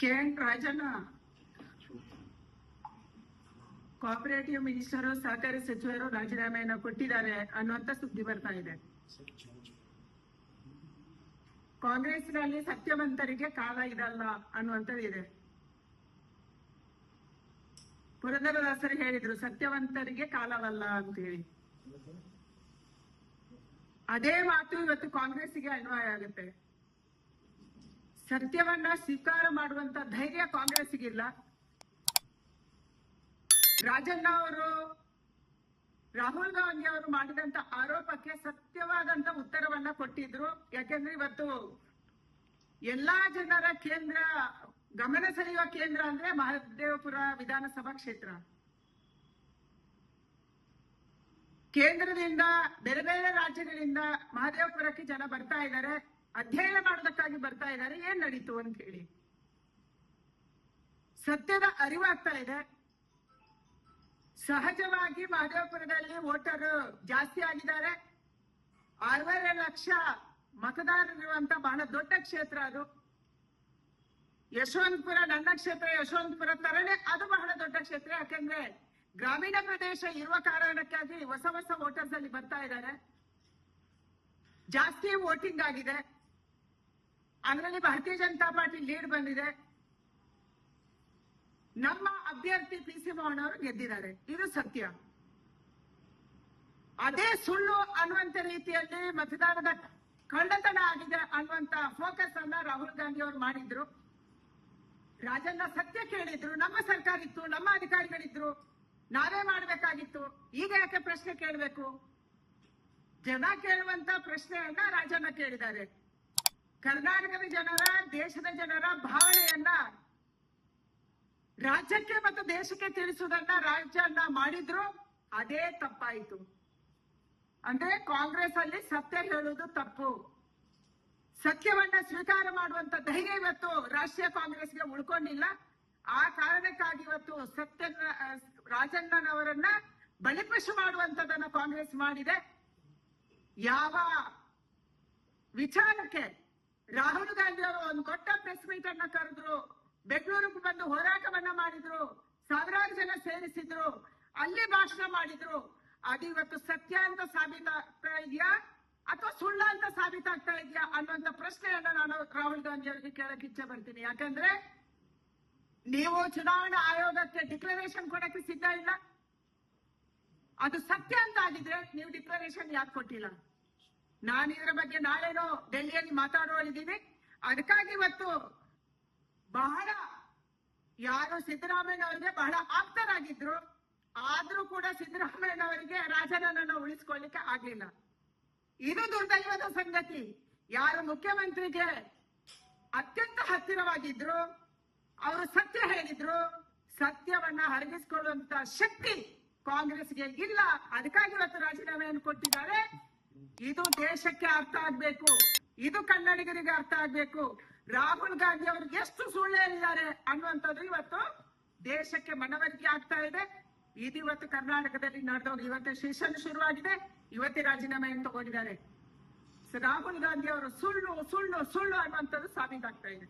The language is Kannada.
ಕೆ ರಾಜಣ್ಣ. ಕೋಆಪರೇಟಿವ್ ಮಿನಿಸ್ಟರ್ ಸಹಕಾರಿ ಸಚಿವರು ರಾಜೀನಾಮೆಯನ್ನು ಕೊಟ್ಟಿದ್ದಾರೆ ಅನ್ನುವಂತ ಸುದ್ದಿ ಬರ್ತಾ ಇದೆ. ಕಾಂಗ್ರೆಸ್ನಲ್ಲಿ ಸತ್ಯವಂತರಿಗೆ ಕಾಲ ಇದಲ್ಲ ಅನ್ನುವಂಥದ್ದು ಇದೆ. ಪುರಂದರದಾಸರು ಹೇಳಿದ್ರು, ಸತ್ಯವಂತರಿಗೆ ಕಾಲವಲ್ಲ ಅಂತ ಹೇಳಿ ಅದೇ ಮಾತು ಇವತ್ತು ಕಾಂಗ್ರೆಸ್ಗೆ ಅನ್ವಯ ಆಗುತ್ತೆ. ಸತ್ಯವನ್ನ ಸ್ವೀಕಾರ ಮಾಡುವಂತ ಧೈರ್ಯ ಕಾಂಗ್ರೆಸ್ಸಿಗಿಲ್ಲ. ರಾಜಣ್ಣ ಅವರು, ರಾಹುಲ್ ಗಾಂಧಿ ಅವರು ಮಾಡಿದಂತ ಆರೋಪಕ್ಕೆ ಸತ್ಯವಾದಂತ ಉತ್ತರವನ್ನ ಕೊಟ್ಟಿದ್ರು. ಯಾಕೆಂದ್ರೆ ಇವತ್ತು ಎಲ್ಲಾ ಜನರ ಕೇಂದ್ರ, ಗಮನ ಸೆಳೆಯುವ ಕೇಂದ್ರ ಅಂದ್ರೆ ಮಹದೇವಪುರ ವಿಧಾನಸಭಾ ಕ್ಷೇತ್ರ. ಕೇಂದ್ರದಿಂದ, ಬೇರೆ ಬೇರೆ ರಾಜ್ಯಗಳಿಂದ ಮಹದೇವಪುರಕ್ಕೆ ಜನ ಬರ್ತಾ ಇದ್ದಾರೆ ಅಧ್ಯಯನ ಮಾಡೋದಕ್ಕಾಗಿ ಬರ್ತಾ ಇದ್ದಾರೆ. ಏನ್ ನಡೀತು ಅಂತ ಹೇಳಿ. ಸತ್ಯದ ಅರಿವಾಗ್ತಾ ಇದೆ. ಸಹಜವಾಗಿ ಮಹದೇವಪುರದಲ್ಲಿ ವೋಟರ್ ಜಾಸ್ತಿ ಆಗಿದ್ದಾರೆ. ಆರೂವರೆ ಲಕ್ಷ ಮತದಾರರಿರುವಂತ ಬಹಳ ದೊಡ್ಡ ಕ್ಷೇತ್ರ ಅದು. ಯಶವಂತಪುರ, ನನ್ನ ಕ್ಷೇತ್ರ ಯಶವಂತಪುರ ತರನೇ ಅದು ಬಹಳ ದೊಡ್ಡ ಕ್ಷೇತ್ರ. ಯಾಕಂದ್ರೆ ಗ್ರಾಮೀಣ ಪ್ರದೇಶ ಇರುವ ಕಾರಣಕ್ಕಾಗಿ ಹೊಸ ಹೊಸ ವೋಟರ್ಸ್ ಅಲ್ಲಿ ಬರ್ತಾ ಇದ್ದಾರೆ. ಜಾಸ್ತಿ ವೋಟಿಂಗ್ ಆಗಿದೆ. ಅದರಲ್ಲಿ ಭಾರತೀಯ ಜನತಾ ಪಾರ್ಟಿ ಲೀಡ್ ಬಂದಿದೆ. ನಮ್ಮ ಅಭ್ಯರ್ಥಿ ಪಿ ಸಿ ಮೋಹನ್ ಅವರು ಗೆದ್ದಿದ್ದಾರೆ. ಇದು ಸತ್ಯ. ಅದೇ ಸುಳ್ಳು ಅನ್ನುವಂತ ರೀತಿಯಲ್ಲಿ ಮತದಾನದ ಕಳ್ಳತನ ಆಗಿದೆ ಅನ್ನುವಂತ ಫೋಕಸ್ ಅನ್ನ ರಾಹುಲ್ ಗಾಂಧಿ ಅವರು ಮಾಡಿದ್ರು. ರಾಜಣ್ಣ ಸತ್ಯ ಕೇಳಿದ್ರು, ನಮ್ಮ ಸರ್ಕಾರ ಇತ್ತು, ನಮ್ಮ ಅಧಿಕಾರಿಗಳಿದ್ರು, ನಾವೇ ಮಾಡ್ಬೇಕಾಗಿತ್ತು. ಈಗ ಯಾಕೆ ಪ್ರಶ್ನೆ ಕೇಳಬೇಕು? ಜನ ಕೇಳುವಂತ ಪ್ರಶ್ನೆಯನ್ನ ರಾಜಣ್ಣ ಕೇಳಿದ್ದಾರೆ. ಕರ್ನಾಟಕದ ಜನರ, ದೇಶದ ಜನರ ಭಾವನೆಯನ್ನ ರಾಜ್ಯಕ್ಕೆ ಮತ್ತು ದೇಶಕ್ಕೆ ತಿಳಿಸುವುದನ್ನ ರಾಜ್ಯನ್ನ ಮಾಡಿದ್ರು ಅದೇ ತಪ್ಪಾಯಿತು. ಅಂದ್ರೆ ಕಾಂಗ್ರೆಸ್ ಅಲ್ಲಿ ಸತ್ಯ ಹೇಳುವುದು ತಪ್ಪು. ಸತ್ಯವನ್ನ ಸ್ವೀಕಾರ ಮಾಡುವಂತ ಧೈರ್ಯ ಇವತ್ತು ರಾಷ್ಟ್ರೀಯ ಕಾಂಗ್ರೆಸ್ಗೆ ಉಳ್ಕೊಂಡಿಲ್ಲ. ಆ ಕಾರಣಕ್ಕಾಗಿ ಇವತ್ತು ಸತ್ಯ ರಾಜಣ್ಣನವರನ್ನ ಬಲಿಪಶು ಮಾಡುವಂತದನ್ನ ಕಾಂಗ್ರೆಸ್ ಮಾಡಿದೆ. ಯಾವ ವಿಚಾರಕ್ಕೆ ರಾಹುಲ್ ಗಾಂಧಿ ಅವರು ಒಂದು ಕೊಟ್ಟ ಪ್ರೆಸ್ ಮೀಟ್ ಅನ್ನ ಕರೆದ್ರು ಬೆಂಗಳೂರಿಗೆ ಬಂದು ಹೋರಾಟವನ್ನ ಮಾಡಿದ್ರು, ಸಾವಿರಾರು ಜನ ಸೇರಿಸಿದ್ರು, ಅಲ್ಲಿ ಭಾಷಣ ಮಾಡಿದ್ರು. ಅದು ಇವತ್ತು ಸತ್ಯ ಅಂತ ಸಾಬೀತಾಗ್ತಾ ಇದೆಯಾ ಅಥವಾ ಸುಳ್ಳ ಅಂತ ಸಾಬೀತಾಗ್ತಾ ಇದೆಯಾ ಅನ್ನುವಂತ ಪ್ರಶ್ನೆಯನ್ನ ನಾನು ರಾಹುಲ್ ಗಾಂಧಿ ಅವರಿಗೆ ಕೇಳಕ್ ಇಚ್ಛೆ ಬರ್ತೀನಿ ಯಾಕಂದ್ರೆ ನೀವು ಚುನಾವಣಾ ಆಯೋಗಕ್ಕೆ ಡಿಕ್ಲರೇಷನ್ ಕೊಡಕ್ಕೆ ಸಿದ್ಧ ಇಲ್ಲ. ಅದು ಸತ್ಯ ಅಂತ ಆಗಿದ್ರೆ ನೀವು ಡಿಕ್ಲರೇಷನ್ ಯಾಕೆ ಕೊಟ್ಟಿಲ್ಲ? ನಾನು ಇದರ ಬಗ್ಗೆ ನಾಳೆನೋ ಡೆಲ್ಲಿಯಲ್ಲಿ ಮಾತಾಡುವಳಿದ್ದೀನಿ ಅದಕ್ಕಾಗಿ ಇವತ್ತು ಬಹಳ ಯಾರು ಸಿದ್ದರಾಮಯ್ಯನವರಿಗೆ ಬಹಳ ಆಪ್ತರಾಗಿದ್ರು. ಆದ್ರೂ ಕೂಡ ಸಿದ್ದರಾಮಯ್ಯನವರಿಗೆ ರಾಜನನ್ನ ಉಳಿಸ್ಕೊಳ್ಳಿಕ್ಕೆ ಆಗ್ಲಿಲ್ಲ. ಇದು ದುರ್ದೈವದ ಸಂಗತಿ. ಯಾರು ಮುಖ್ಯಮಂತ್ರಿಗೆ ಅತ್ಯಂತ ಹತ್ತಿರವಾಗಿದ್ರು, ಅವರು ಸತ್ಯ ಹೇಳಿದ್ರು. ಸತ್ಯವನ್ನ ಹರಗಿಸಿಕೊಳ್ಳುವಂತ ಶಕ್ತಿ ಕಾಂಗ್ರೆಸ್ಗೆ ಇಲ್ಲ. ಅದಕ್ಕಾಗಿ ಇವತ್ತು ರಾಜೀನಾಮೆಯನ್ನು ಕೊಟ್ಟಿದ್ದಾರೆ. ಇದು ದೇಶಕ್ಕೆ ಅರ್ಥ ಆಗ್ಬೇಕು. ಇದು ಕನ್ನಡಿಗರಿಗೆ ಅರ್ಥ ಆಗ್ಬೇಕು. ರಾಹುಲ್ ಗಾಂಧಿ ಅವರು ಎಷ್ಟು ಸುಳ್ಳು ಹೇಳಿದ್ದಾರೆ ಅನ್ನುವಂಥದ್ದು ಇವತ್ತು ದೇಶಕ್ಕೆ ಮನವರಿಕೆ ಆಗ್ತಾ ಇದೆ. ಇದು ಇವತ್ತು ಕರ್ನಾಟಕದಲ್ಲಿ ನಡೆದವರು ಇವತ್ತು ಸೆಷನ್ ಶುರುವಾಗಿದೆ. ಇವತ್ತೇ ರಾಜೀನಾಮೆಯನ್ನು ತಗೊಂಡಿದ್ದಾರೆ. ರಾಹುಲ್ ಗಾಂಧಿ ಅವರು ಸುಳ್ಳು ಸುಳ್ಳು ಸುಳ್ಳು ಅನ್ನುವಂಥದ್ದು ಸಾಬೀತಾಗ್ತಾ ಇದೆ.